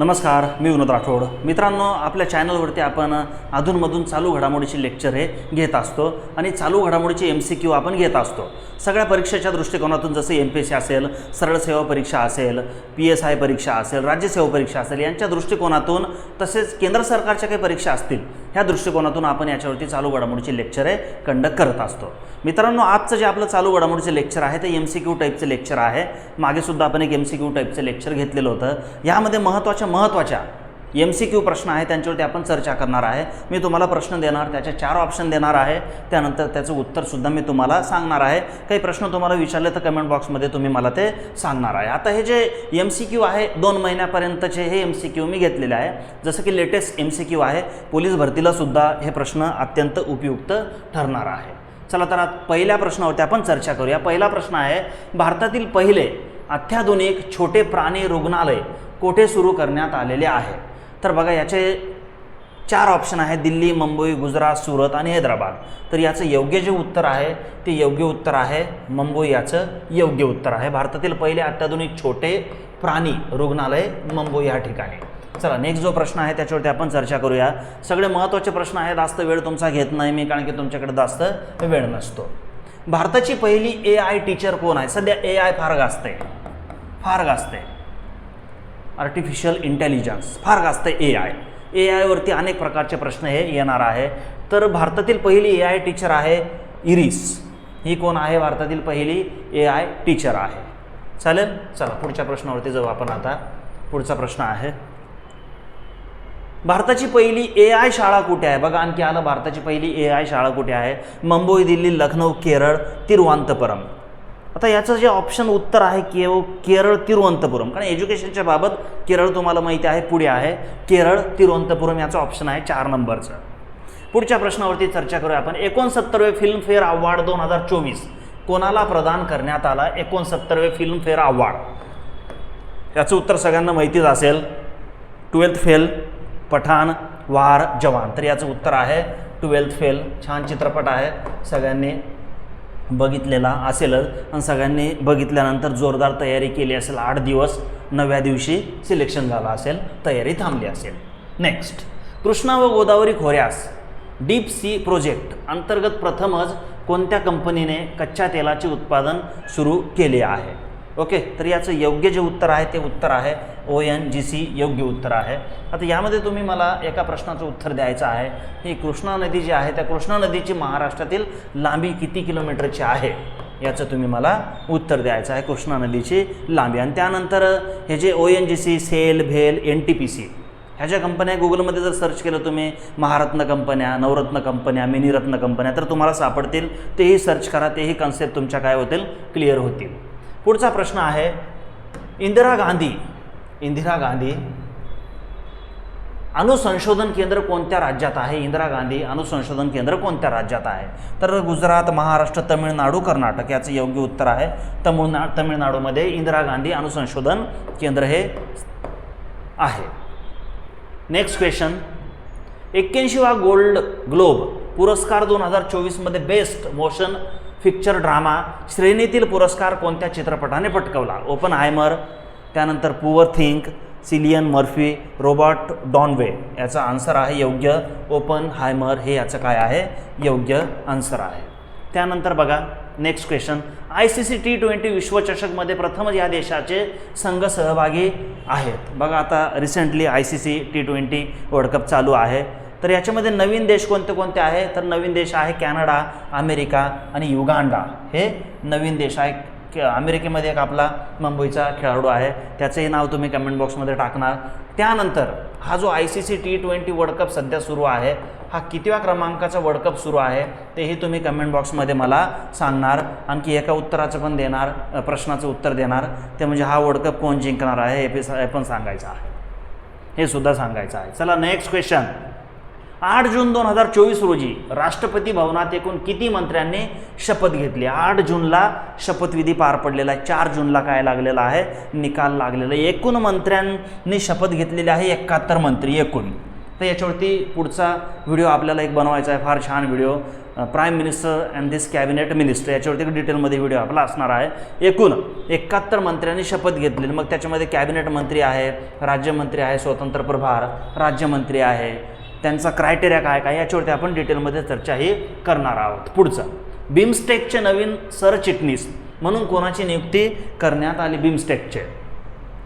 नमस्कार मी विनोद राठोड. मित्रांनो आपल्या चॅनलवरती आपण अधूनमधून चालू घडामोडीचे लेक्चर हे घेत असतो आणि चालू घडामोडीचे एम सी क्यू आपण घेत असतो. सगळ्या परीक्षेच्या दृष्टिकोनातून जसं एम पी एस सी असेल सरळ सेवा परीक्षा असेल पी एस आय परीक्षा असेल राज्यसेवा परीक्षा असेल यांच्या दृष्टिकोनातून तसेच केंद्र सरकारच्या काही परीक्षा असतील ह्या दृष्टिकोनातून आपण याच्यावरती चालू घडामोडीचे लेक्चर हे कंडक्ट करत असतो. मित्रांनो आजचं जे आपलं चालू घडामोडीचे लेक्चर आहे ते एम सी क्यू टाईपचे लेक्चर आहे. मागेसुद्धा आपण एक एम सी क्यू टाईपचं लेक्चर घेतलेलं होतं. यामध्ये महत्त्वाच्या महत्त्वाच्या एम सी क्यू प्रश्न आहे त्यांच्यावरती आपण चर्चा करणार आहे. मी तुम्हाला प्रश्न देणार त्याचे चार ऑप्शन देणार आहे. त्यानंतर त्याचं उत्तरसुद्धा मी तुम्हाला सांगणार आहे. काही प्रश्न तुम्हाला विचारले तर कमेंट बॉक्समध्ये तुम्ही मला ते सांगणार आहे. आता हे जे एम सी क्यू आहे दोन महिन्यापर्यंतचे हे एम सी क्यू मी घेतलेले आहे. जसं की लेटेस्ट एम सी क्यू आहे पोलीस भरतीलासुद्धा हे प्रश्न अत्यंत उपयुक्त ठरणार आहे. चला तर पहिल्या प्रश्नावरती आपण चर्चा करूया. पहिला प्रश्न आहे भारतातील पहिले अत्याधुनिक छोटे प्राणी रुग्णालय कोठे सुरू करण्यात आलेले आहे? तर बघा याचे चार ऑप्शन आहे दिल्ली मुंबई गुजरात सुरत आणि हैदराबाद. तर याचं योग्य जे उत्तर आहे ते योग्य उत्तर आहे. मुंबई याचं योग्य उत्तर आहे. भारतातील पहिले अत्याधुनिक छोटे प्राणी रुग्णालय मुंबई या ठिकाणी. चला नेक्स्ट जो प्रश्न आहे त्याच्यावरती आपण चर्चा करूया. सगळे महत्त्वाचे प्रश्न आहे जास्त वेळ तुमचा घेत नाही मी कारण की तुमच्याकडे जास्त वेळ नसतो. भारताची पहिली ए आय टीचर कोण आहे? सध्या ए आय फार गाजते फार गाजते आर्टिफिशियल इंटेलिजन्स फार जास्त ए आय ए आयवरती अनेक प्रकारचे प्रश्न हे येणार आहे. तर भारतातील पहिली ए आय टीचर आहे इरिस ही कोण आहे? भारतातील पहिली ए आय टीचर आहे. चालेल? चला पुढच्या प्रश्नावरती जाऊ आपण आता. पुढचा प्रश्न आहे. भारताची पहिली ए आय शाळा कुठे आहे? बघा आणखी आलं भारताची पहिली ए आय शाळा कुठे आहे? मुंबई दिल्ली लखनौ केरळ तिरुवनंतपुरम. आता याचं जे ऑप्शन उत्तर आहे केव केरळ तिरुवनंतपुरम. कारण एज्युकेशनच्या बाबत केरळ तुम्हाला माहिती आहे पुढे आहे. केरळ तिरुवनंतपुरम याचं ऑप्शन आहे चार नंबरचं. पुढच्या प्रश्नावरती चर्चा करूया आपण. एकोणसत्तरवे फिल्मफेअर अवॉर्ड दोन हजार चोवीस. कोणाला प्रदान करण्यात आला एकोणसत्तरवे फिल्मफेअर अवॉर्ड? याचं उत्तर सगळ्यांना माहितीच असेल. ट्वेल्थ फेल पठाण वार जवान. तर याचं उत्तर आहे ट्वेल्थ फेल. छान चित्रपट आहे. सगळ्यांनी बघितलेला असेलच. आणि सगळ्यांनी बघितल्यानंतर जोरदार तयारी केली असेल. आठ दिवस नव्या दिवशी सिलेक्शन झालं असेल. तयारी थांबली असेल. नेक्स्ट कृष्णा व गोदावरी खोऱ्यास डीप सी प्रोजेक्ट अंतर्गत प्रथमच कोणत्या कंपनीने कच्च्या तेलाचे उत्पादन सुरू केले आहे? ओके तर याचं योग्य जे उत्तर आहे ते उत्तर आहे. ओ एन जी सी योग्य उत्तर आहे. आता यामध्ये तुम्ही मला एका प्रश्नाचं उत्तर द्यायचं आहे. ही कृष्णा नदी जी आहे त्या कृष्णा नदीची महाराष्ट्रातील लांबी किती किलोमीटरची आहे? याचं तुम्ही मला उत्तर द्यायचं आहे कृष्णा नदीची लांबी. आणि त्यानंतर हे जे O N G C SAIL भेल एन टी पी सी ह्या ज्या कंपन्या गुगलमध्ये जर सर्च केलं तुम्ही महारत्न कंपन्या नवरत्न कंपन्या मिनीरत्न कंपन्या तर तुम्हाला सापडतील. तेही सर्च करा तेही कन्सेप्ट तुमच्या काय होतील? क्लिअर होतील. पुढचा प्रश्न आहे इंदिरा गांधी इंदिरा गांधी अणुसंशोधन केंद्र कोणत्या राज्यात आहे? इंदिरा गांधी अणुसंशोधन केंद्र कोणत्या राज्यात आहे? तर गुजरात महाराष्ट्र तमिळनाडू कर्नाटक याचं योग्य उत्तर आहे. तमिळना तमिळनाडूमध्ये इंदिरा गांधी अणुसंशोधन केंद्र हे आहे. नेक्स्ट क्वेश्चन एक्क्याऐंशीवा गोल्ड ग्लोब पुरस्कार दोन हजार चोवीसमध्ये बेस्ट मोशन पिक्चर ड्रामा श्रेणीतील पुरस्कार कोणत्या चित्रपटाने पटकवला? ओपन हायमर त्यानंतर poor think Cillian Murphy Robert Downey याचा आन्सर आहे योग्य. ओपन हायमर हे याचं काय आहे? योग्य आन्सर आहे. त्यानंतर बघा next question I C C T twenty विश्वचषकमध्ये प्रथमच या देशाचे संघ सहभागी आहेत. बघा आता recently I C C T twenty world cup चालू आहे. तर याच्यामध्ये नवीन देश कोणते कोणते आहे? तर नवीन देश आहे कॅनडा अमेरिका आणि युगांडा. हे नवीन देश आहे. क अमेरिकेमध्ये एक आपला मुंबईचा खेळाडू आहे. त्याचंही नाव तुम्ही कमेंट बॉक्समध्ये टाकणार. त्यानंतर हा जो I C C T twenty world cup सध्या सुरू आहे हा कितव्या क्रमांकाचा वर्ल्ड कप सुरू आहे तेही तुम्ही कमेंट बॉक्समध्ये मला सांगणार. आणखी एका उत्तराचं पण देणार प्रश्नाचं उत्तर देणार. ते म्हणजे हा वर्ल्ड कप कोण जिंकणार आहे हे हे पण सांगायचं आहे. हे सुद्धा सांगायचं आहे. चला नेक्स्ट क्वेश्चन आठ जून दोन हजार चोवीस रोजी राष्ट्रपती भवनात एकूण किती मंत्र्यांनी शपथ घेतली? आठ जूनला शपथविधी पार पडलेला आहे. चार जूनला काय लागलेला आहे? निकाल लागलेला आहे. एकूण मंत्र्यांनी शपथ घेतलेली आहे एकाहत्तर मंत्री एकूण. तर याच्यावरती पुढचा व्हिडिओ आपल्याला एक बनवायचा आहे. फार छान video. Prime minister and this cabinet minister याच्यावरती एक डिटेलमध्ये व्हिडिओ आपला असणार आहे. एकूण एकाहत्तर मंत्र्यांनी शपथ घेतलेली. मग त्याच्यामध्ये कॅबिनेट मंत्री आहे राज्यमंत्री आहे स्वतंत्र प्रभार राज्यमंत्री आहे त्यांचा क्रायटेरिया काय काय याच्यावरती आपण डिटेलमध्ये चर्चा ही करणार आहोत. पुढचं बिमस्टेकचे नवीन सरचिटणीस म्हणून कोणाची नियुक्ती करण्यात आली बिमस्टेकचे?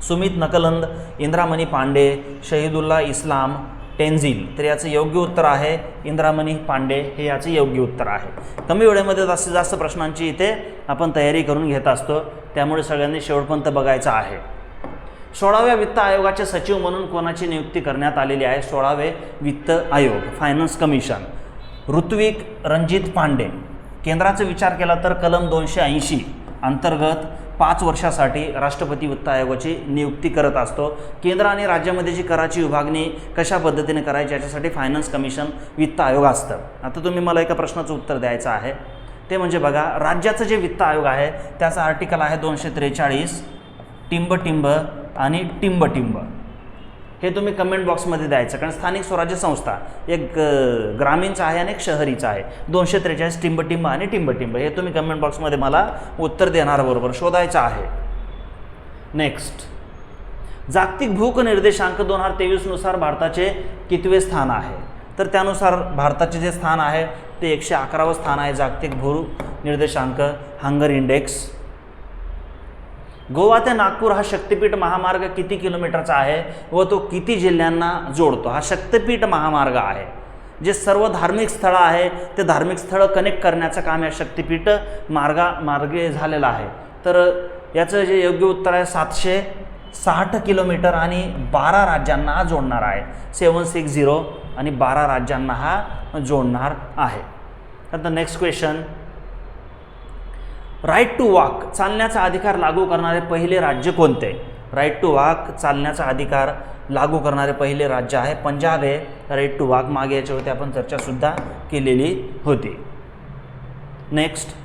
सुमित नकलंद इंद्रामणी पांडे शहीदुल्ला इस्लाम टेन्झिल. तर याचं योग्य उत्तर आहे इंद्रामणी पांडे हे याचं योग्य उत्तर आहे. कमी वेळेमध्ये जास्तीत जास्त प्रश्नांची इथे आपण तयारी करून घेत असतो. त्यामुळे सगळ्यांनी शेवटपर्यंत बघायचं आहे. सोळाव्या वित्त आयोगाचे सचिव म्हणून कोणाची नियुक्ती करण्यात आलेली आहे? सोळावे वित्त आयोग फायनान्स कमिशन ऋत्विक रणजित पांडे. केंद्राचा विचार केला तर कलम दोनशे ऐंशी अंतर्गत पाच वर्षासाठी राष्ट्रपती वित्त आयोगाची नियुक्ती करत असतो. केंद्र आणि राज्यामध्ये जी कराची विभागणी कशा पद्धतीने करायची याच्यासाठी फायनान्स कमिशन वित्त आयोग असतं. आता तुम्ही मला एका प्रश्नाचं उत्तर द्यायचं आहे. ते म्हणजे बघा राज्याचं जे वित्त आयोग आहे त्याचं आर्टिकल आहे दोनशे त्रेचाळीस. टिंब टिंब आणि टिंब टिंब हे तुम्ही कमेंट बॉक्समध्ये द्यायचं कारण स्थानिक स्वराज्य संस्था एक ग्रामीणचं आहे आणि एक शहरीचं आहे. दोनशे त्रेचाळीस टिंबटिंब आणि टिंबटिंब. हे तुम्ही कमेंट बॉक्समध्ये मला उत्तर देणार बरोबर शोधायचं आहे. नेक्स्ट जागतिक भूक निर्देशांक दोन हजार तेवीसनुसार भारताचे कितवे स्थान आहे? तर त्यानुसार भारताचे जे स्थान आहे ते एकशे अकरावं स्थान आहे जागतिक भू निर्देशांक हंगर इंडेक्स गोवा ते नागपूर हा शक्तिपीठ महामार्ग किती किलोमीटरचा आहे व तो किती जिल्ह्यांना जोडतो? हा शक्तिपीठ महामार्ग आहे. जे सर्व धार्मिक स्थळं आहे ते धार्मिक स्थळं कनेक्ट करण्याचं काम या शक्तिपीठ मार्गा मार्गे झालेलं आहे. तर याचं जे योग्य उत्तर आहे सातशे साठ किलोमीटर आणि बारा राज्यांना हा जोडणार आहे. सेवन सिक्स झिरो आणि बारा राज्यांना हा जोडणार आहे. आता next question right to walk चालण्याचा अधिकार लागू करणारे पहिले राज्य कोणते? राईट टू वॉक चालण्याचा अधिकार लागू करणारे पहिले राज्य आहे पंजाब हे. राईट टू वॉक मागे याच्यावरती आपण चर्चासुद्धा केलेली होती. नेक्स्ट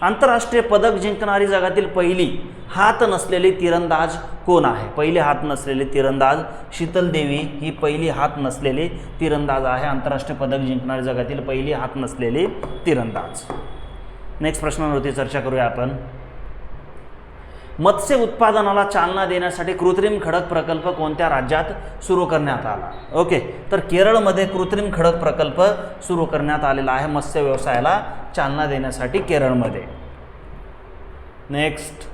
आंतरराष्ट्रीय पदक जिंकणारी जगातील पहिली हात नसलेली तिरंदाज कोण आहे? पहिली हात नसलेली तिरंदाज शीतल देवी ही पहिली हात नसलेली तिरंदाज आहे. आंतरराष्ट्रीय पदक जिंकणारी जगातील पहिली हात नसलेली तिरंदाज. नेक्स्ट प्रश्नांवरती चर्चा करूया आपण. मत्स्य उत्पादनाला चालना देण्यासाठी कृत्रिम खडक प्रकल्प कोणत्या राज्यात सुरू करण्यात आला? ओके तर केरळमध्ये कृत्रिम खडक प्रकल्प सुरू करण्यात आलेला आहे मत्स्य व्यवसायाला चालना देण्यासाठी केरळमध्ये. नेक्स्ट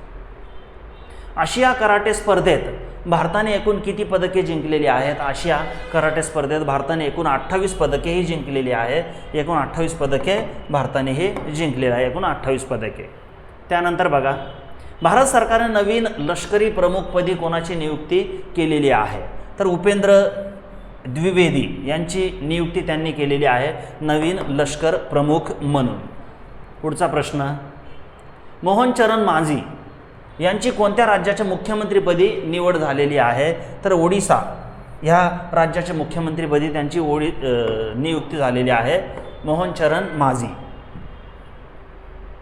आशिया कराटे स्पर्धेत भारताने एकूण किती पदके जिंकलेली आहेत? आशिया कराटे स्पर्धेत भारताने एकूण अठ्ठावीस पदकेही जिंकलेली आहेत एकूण अठ्ठावीस पदके भारताने हे जिंकलेली आहे. एकूण अठ्ठावीस पदके. त्यानंतर बघा भारत सरकारने नवीन लष्करी प्रमुखपदी कोणाची नियुक्ती केलेली आहे? तर उपेंद्र द्विवेदी यांची नियुक्ती त्यांनी केलेली आहे नवीन लष्कर प्रमुख म्हणून. पुढचा प्रश्न मोहनचरण माझी यांची कोणत्या राज्याच्या मुख्यमंत्रीपदी निवड झालेली आहे? तर ओडिसा ह्या राज्याच्या मुख्यमंत्रीपदी त्यांची ओडी नियुक्ती झालेली आहे. मोहनचरण माझी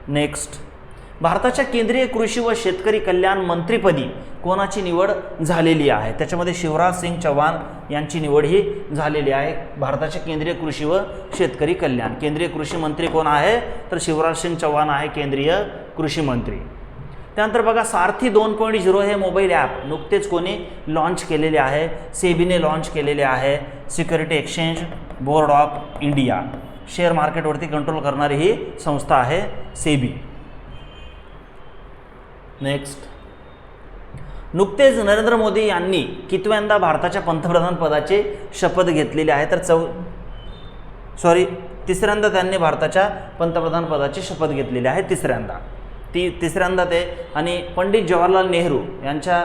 नेक्स्ट. भारताच्या केंद्रीय कृषी व शेतकरी कल्याण मंत्रीपदी कोणाची निवड झालेली आहे? त्याच्यामध्ये शिवराज सिंग चव्हाण यांची निवड ही झालेली आहे. भारताच्या केंद्रीय कृषी व शेतकरी कल्याण. केंद्रीय कृषी मंत्री कोण आहे? तर शिवराज सिंग चव्हाण आहे केंद्रीय कृषी मंत्री. त्यानंतर बघा सारथी दोन पॉईंट झिरो हे मोबाईल ॲप. नुकतेच कोणी लॉन्च केलेले आहे. सेबीने लॉन्च केलेले आहे. Security exchange board of India. Share मार्केटवरती control करणारी ही संस्था आहे सेबी. नेक्स्ट नुकतेच नरेंद्र मोदी यांनी कितव्यांदा भारताच्या पंतप्रधान पदाची शपथ घेतलेली आहे तर चौ सॉरी तिसऱ्यांदा त्यांनी भारताच्या पंतप्रधान पदाची शपथ घेतलेली आहे तिसऱ्यांदा. ती तिसऱ्यांदा ते. आणि पंडित जवाहरलाल नेहरू यांच्या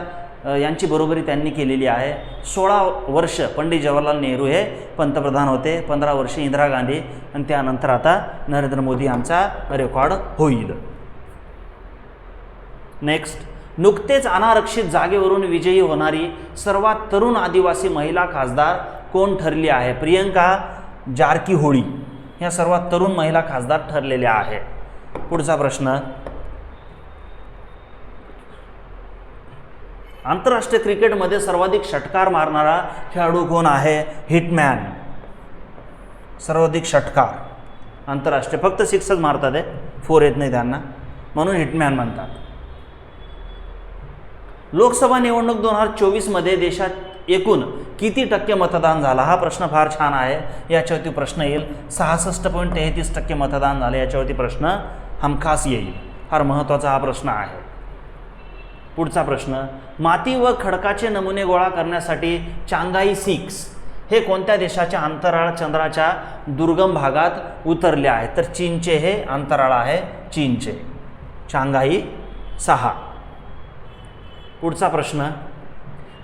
यांची बरोबरी त्यांनी केलेली आहे. सोळा वर्ष पंडित जवाहरलाल नेहरू हे पंतप्रधान होते. पंधरा वर्ष इंदिरा गांधी आणि त्यानंतर आता नरेंद्र मोदी यांचा रेकॉर्ड होईल. नेक्स्ट नुकतेच अनारक्षित जागेवरून विजयी होणारी सर्वात तरुण आदिवासी महिला खासदार कोण ठरली आहे? प्रियंका जारकीहोळी. ह्या सर्वात तरुण महिला खासदार ठरलेल्या आहे. पुढचा प्रश्न आंतरराष्ट्रीय क्रिकेटमध्ये सर्वाधिक षटकार मारणारा खेळाडू कोण आहे? हिटमॅन. सर्वाधिक षटकार. आंतरराष्ट्रीय. फक्त सिक्सच मारतात आहे फोर येत नाही त्यांना. म्हणून हिटमॅन म्हणतात. लोकसभा निवडणूक दोन हजार चोवीसमध्ये देशात एकूण किती टक्के मतदान झाला? हा प्रश्न फार छान आहे. याच्यावरती प्रश्न येईल. सहासष्ट पॉईंट तेहतीस टक्के मतदान झालं. याच्यावरती प्रश्न हमखास येईल. फार महत्त्वाचा हा प्रश्न आहे. पुढचा प्रश्न. माती व खडकाचे नमुने गोळा करण्यासाठी चांगाई सिक्स हे कोणत्या देशाच्या अंतराळ चंद्राच्या दुर्गम भागात उतरले आहे? तर चीनचे हे अंतराळ आहे चीनचे. चांगाई सहा. पुढचा प्रश्न.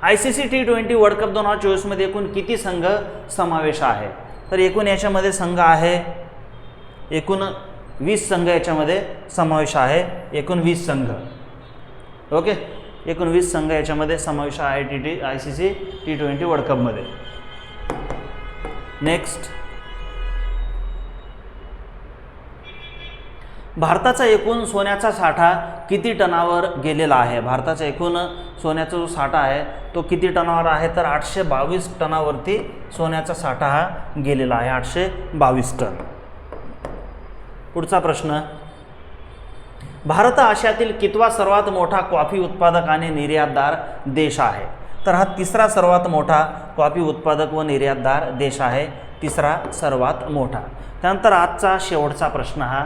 I C C T twenty world cup दोन हजार चोवीसमध्ये एकूण किती संघ समावेश आहे? तर एकूण याच्यामध्ये संघ आहे एकूण वीस संघ याच्यामध्ये समावेश आहे एकूण वीस संघ. ओके? एकोणवीस संघ याच्यामध्ये समावेश आहे T T I C C T twenty world कपमध्ये नेक्स्ट भारताचा एकूण सोन्याचा साठा किती टनावर गेलेला आहे? भारताचा एकूण सोन्याचा जो साठा आहे तो किती टनावर आहे? तर आठशे बावीस टनावरती सोन्याचा साठा हा गेलेला आहे. आठशे बावीस टन. पुढचा प्रश्न. भारत आशियातील कितवा सर्वात मोठा कॉफी उत्पादक आणि निर्यातदार देश आहे. तर हा तिसरा सर्वात मोठा कॉफी उत्पादक व निर्यातदार देश आहे. तिसरा सर्वात मोठा. त्यानंतर आजचा शेवटचा प्रश्न हा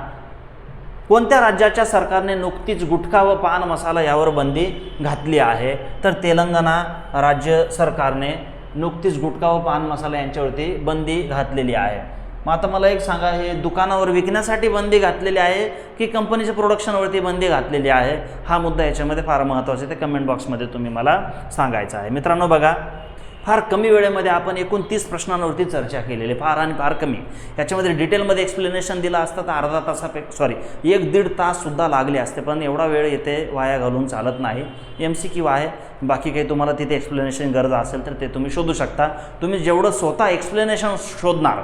कोणत्या राज्याच्या सरकारने नुकतीच गुटखा व पान मसाला यावर बंदी घातली आहे? तर तेलंगणा राज्य सरकारने नुकतीच गुटखा व पान मसाला यांच्यावरती बंदी घातलेली आहे. मग आता मला एक सांगा हे दुकानावर विकण्यासाठी बंदी घातलेली आहे की कंपनीच्या प्रोडक्शनवरती बंदी घातलेली आहे? हा मुद्दा याच्यामध्ये फार महत्त्वाचा आहे. ते कमेंट बॉक्समध्ये तुम्ही मला सांगायचं आहे. मित्रांनो बघा फार कमी वेळेमध्ये आपण एकूण तीस प्रश्नांवरती चर्चा केलेली आहे. फार आणि फार कमी. याच्यामध्ये डिटेलमध्ये एक्सप्लेनेशन दिलं असतं तर अर्धा तासापे सॉरी एक दीड ताससुद्धा लागले असते पण एवढा वेळ येथे वाया घालून चालत नाही. एम सी क्यू आहे. बाकी काही तुम्हाला तिथे एक्सप्लेनेशन गरज असेल तर ते तुम्ही शोधू शकता. तुम्ही जेवढं स्वतः एक्सप्लेनेशन शोधणार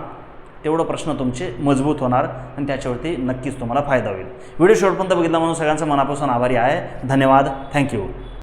तेवढं प्रश्न तुमचे मजबूत होणार आणि त्याच्यावरती नक्कीच तुम्हाला फायदा होईल. व्हिडिओ शेवटपर्यंत बघितला म्हणून सगळ्यांचं मनापासून आभारी आहे. धन्यवाद. थँक्यू.